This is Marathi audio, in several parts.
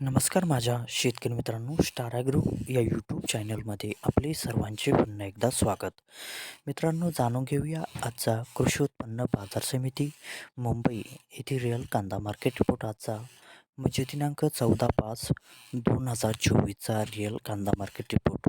नमस्कार माझ्या शेतकरी मित्रांनो स्टार ॲग्रो या यूट्यूब चॅनलमध्ये आपले सर्वांचे पुन्हा एकदा स्वागत. मित्रांनो जाणून घेऊया आजचा कृषी उत्पन्न बाजार समिती मुंबई येथील रिअल कांदा मार्केट रिपोर्ट आजचा. म्हणजे दिनांक चौदा पाच दोन हजार चोवीसचा रिअल कांदा मार्केट रिपोर्ट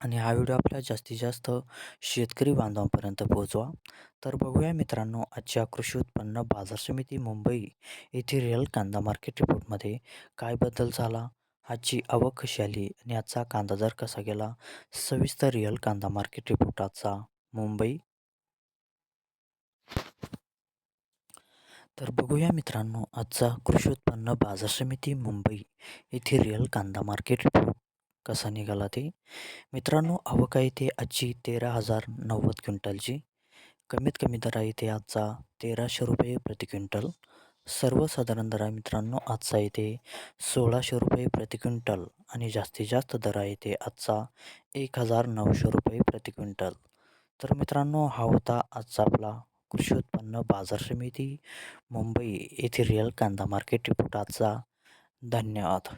आणि हा व्हिडिओ आपल्या जास्तीत जास्त शेतकरी बांधवांपर्यंत पोहोचवा. तर बघूया मित्रांनो आजच्या कृषी उत्पन्न बाजार समिती मुंबई येथे रिअल कांदा मार्केट रिपोर्टमध्ये काय बदल झाला आजची आवक कशी आली आणि आजचा कांदा दर कसा गेला सविस्तर रिअल कांदा मार्केट रिपोर्ट आजचा मुंबई. तर बघूया मित्रांनो आजचा कृषी उत्पन्न बाजार समिती मुंबई येथे रिअल कांदा मार्केट रिपोर्ट. कसा निघाला ते? मित्रांनो आवक आहे आजची तेरा हजार नव्वद क्विंटलची. कमीत कमी दरा येते आजचा तेराशे रुपये प्रति क्विंटल. सर्वसाधारण दरा मित्रांनो आजचा इथे सोळाशे रुपये प्रति क्विंटल आणि जास्तीत जास्त दरा येते आजचा एक हजार नऊशे रुपये प्रति क्विंटल. तर मित्रांनो हा होता आजचा आपला कृषी उत्पन्न बाजार समिती मुंबई येथे रिअल कांदा मार्केट रिपोर्ट आजचा. धन्यवाद.